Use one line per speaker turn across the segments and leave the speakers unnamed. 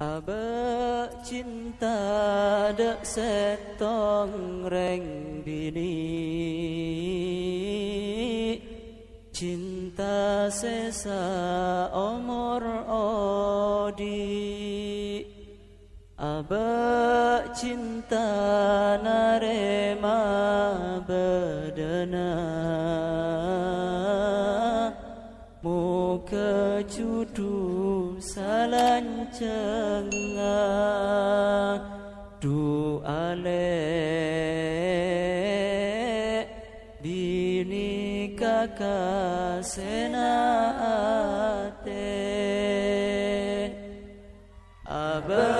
Aba cinta dek setong reng bini. Cinta sesa omor odi. Aba cinta narema bedana salanjengan doa le bini kakasena ate abah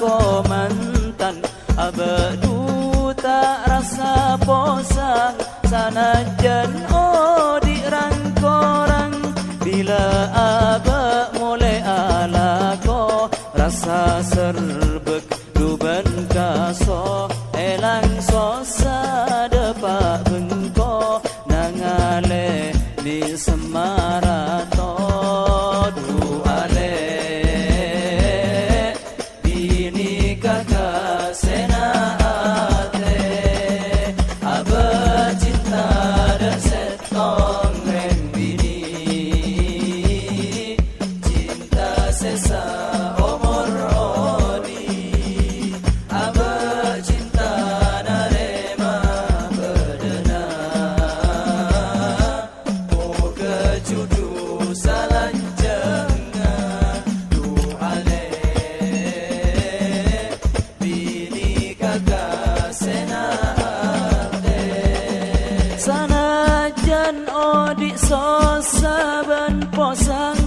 aku mantan Abedu tak rasa posang Sanajan oh di rangkorang. Bila abak mulai alako Rasa serbek duban kaso. Elang sosa depak bengko Nangale di semarato poso saben poso